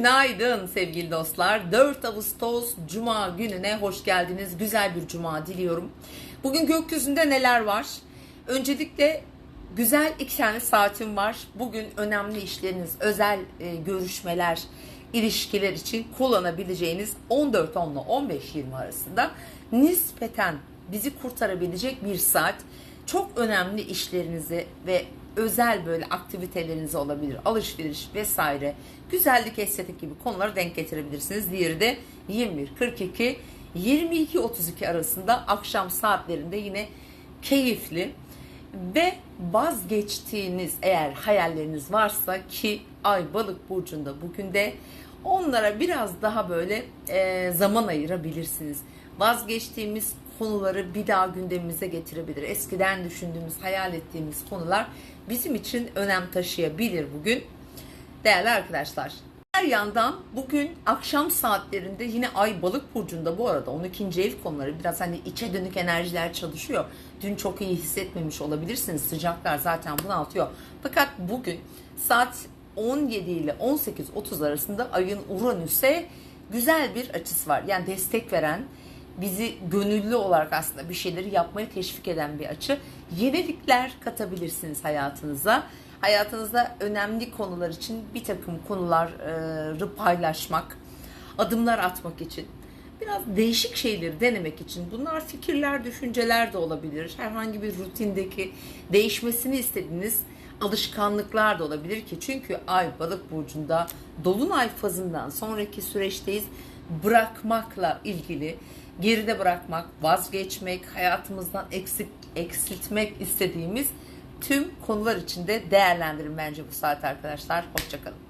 Günaydın sevgili dostlar. 4 Ağustos Cuma gününe hoş geldiniz. Güzel bir cuma diliyorum. Bugün gökyüzünde neler var? Öncelikle güzel iki tane saatim var. Bugün önemli işleriniz, özel e, görüşmeler, ilişkiler için kullanabileceğiniz 14.10 ile 15.20 arasında nispeten bizi kurtarabilecek bir saat. Çok önemli işlerinizi ve özel böyle aktiviteleriniz olabilir. Alışveriş vesaire. Güzellik, estetik gibi konulara denk getirebilirsiniz. Diğeri de 21.42 22.32 arasında akşam saatlerinde yine keyifli ve vazgeçtiğiniz eğer hayalleriniz varsa ki ay balık burcunda bugün de onlara biraz daha böyle e, zaman ayırabilirsiniz. Vazgeçtiğimiz konuları bir daha gündemimize getirebilir. Eskiden düşündüğümüz, hayal ettiğimiz konular bizim için önem taşıyabilir bugün. Değerli arkadaşlar, her yandan bugün akşam saatlerinde yine Ay Balık burcunda bu arada 12. ev konuları biraz hani içe dönük enerjiler çalışıyor. Dün çok iyi hissetmemiş olabilirsiniz. Sıcaklar zaten bunaltıyor. Fakat bugün saat 17 ile 18.30 arasında ayın Uranüs'e güzel bir açısı var. Yani destek veren, bizi gönüllü olarak aslında bir şeyleri yapmaya teşvik eden bir açı. Yenilikler katabilirsiniz hayatınıza. Hayatınızda önemli konular için bir takım konuları paylaşmak, adımlar atmak için, biraz değişik şeyleri denemek için bunlar fikirler, düşünceler de olabilir. Herhangi bir rutindeki değişmesini istediğiniz alışkanlıklar da olabilir ki çünkü Ay Balık burcunda dolunay fazından sonraki süreçteyiz. Bırakmakla ilgili geride bırakmak, vazgeçmek, hayatımızdan eksik eksiltmek istediğimiz tüm konular içinde değerlendirin bence bu saat arkadaşlar. Hoşçakalın.